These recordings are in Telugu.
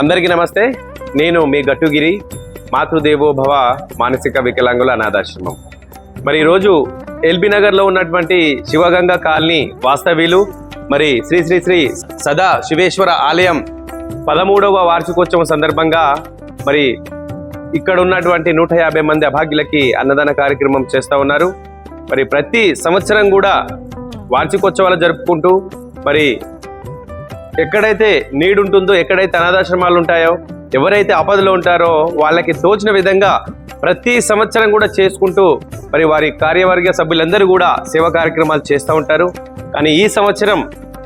అందరికీ నమస్తే. నేను మీ గట్టుగిరి మాతృదేవోభవ మానసిక వికలాంగుల అనాథాశ్రమం. మరి ఈరోజు ఎల్బీ నగర్లో ఉన్నటువంటి శివగంగ కాలనీ వాస్తవ్యులు మరి శ్రీ శ్రీ శ్రీ సదా శివేశ్వర ఆలయం పదమూడవ వార్షికోత్సవం సందర్భంగా మరి ఇక్కడ ఉన్నటువంటి నూట యాభై మంది అభాగ్యులకి అన్నదాన కార్యక్రమం చేస్తూ ఉన్నారు. మరి ప్రతి సంవత్సరం కూడా వార్షికోత్సవాలు జరుపుకుంటూ మరి ఎక్కడైతే నీడు ఉంటుందో ఎక్కడైతే అనాథాశ్రమాలు ఉంటాయో ఎవరైతే ఆపదలో ఉంటారో వాళ్ళకి తోచిన విధంగా ప్రతి సంవత్సరం కూడా చేసుకుంటూ మరి వారి కార్యవర్గ సభ్యులందరూ కూడా సేవా కార్యక్రమాలు చేస్తూ ఉంటారు. కానీ ఈ సంవత్సరం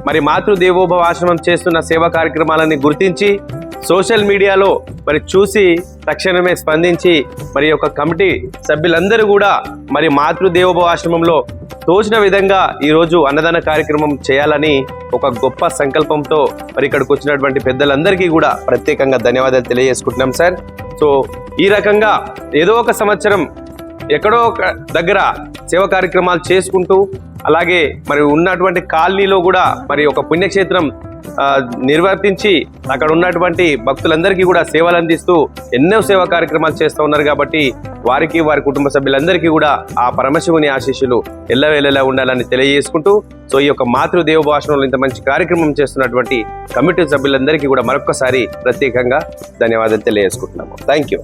మరి మాతృదేవోభవ ఆశ్రమం చేస్తున్న సేవా కార్యక్రమాలని గుర్తించి సోషల్ మీడియాలో మరి చూసి తక్షణమే స్పందించి మరి యొక్క కమిటీ సభ్యులందరూ కూడా మరి మాతృదేవోభవ ఆశ్రమంలో తోచిన విధంగా ఈరోజు అన్నదాన కార్యక్రమం చేయాలని ఒక గొప్ప సంకల్పంతో మరి ఇక్కడికి వచ్చినటువంటి పెద్దలందరికీ కూడా ప్రత్యేకంగా ధన్యవాదాలు తెలియజేసుకుంటున్నాం సార్. సో ఈ రకంగా ఏదో ఒక సంవత్సరం ఎక్కడో ఒక దగ్గర సేవ కార్యక్రమాలు చేసుకుంటూ అలాగే మరి ఉన్నటువంటి కాలనీలో కూడా మరి ఒక పుణ్యక్షేత్రం నిర్వర్తించి అక్కడ ఉన్నటువంటి భక్తులందరికీ కూడా సేవలు అందిస్తూ ఎన్నో సేవా కార్యక్రమాలు చేస్తూ ఉన్నారు కాబట్టి వారికి వారి కుటుంబ సభ్యులందరికీ కూడా ఆ పరమశివుని ఆశీస్సులు ఎల్లవేళలా ఉండాలని తెలియజేసుకుంటూ సో ఈ యొక్క మాతృదేవ భాషణంలో ఇంత మంచి కార్యక్రమం చేస్తున్నటువంటి కమిటీ సభ్యులందరికీ కూడా మరొక్కసారి ప్రత్యేకంగా ధన్యవాదాలు తెలియజేసుకుంటున్నాము. Thank you